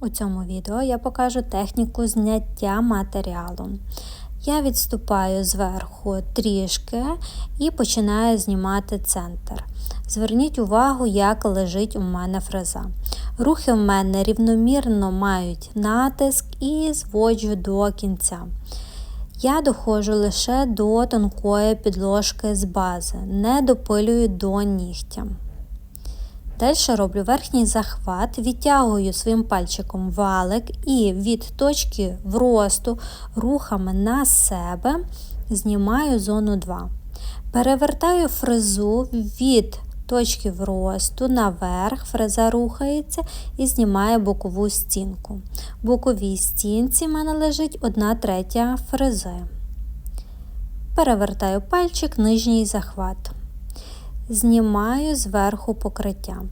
У цьому відео я покажу техніку зняття матеріалу. Я відступаю зверху трішки і починаю знімати центр. Зверніть увагу, як лежить у мене фреза. Рухи в мене рівномірно мають натиск і зводжу до кінця. Я доходжу лише до тонкої підложки з бази, не допилюю до нігтя. Далі роблю верхній захват, відтягую своїм пальчиком валик і від точки вросту рухами на себе знімаю зону 2. Перевертаю фрезу від точки вросту наверх, фреза рухається і знімає бокову стінку. В боковій стінці в мене лежить 1 третя фрези. Перевертаю пальчик, нижній захват. Знімаю зверху покриття.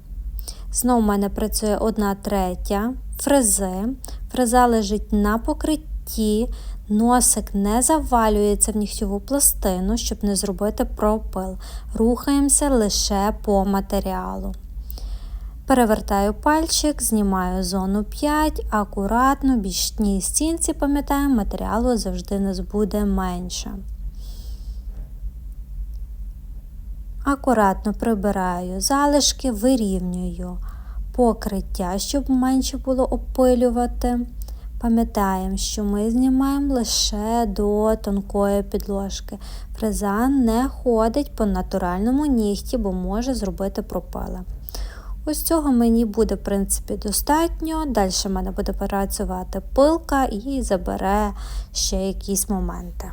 Знову в мене працює 1 третя фрези. Фреза лежить на покритті, носик не завалюється в нігтєву пластину, щоб не зробити пропил. Рухаємося лише по матеріалу. Перевертаю пальчик, знімаю зону 5, акуратно, бічній стінці, пам'ятаємо, матеріалу завжди нас буде менше. Акуратно прибираю залишки, вирівнюю покриття, щоб менше було опилювати. Пам'ятаємо, що ми знімаємо лише до тонкої підложки. Фреза не ходить по натуральному нігті, бо може зробити пропили. Ось цього мені буде, в принципі, достатньо. Далі в мене буде працювати пилка і забере ще якісь моменти.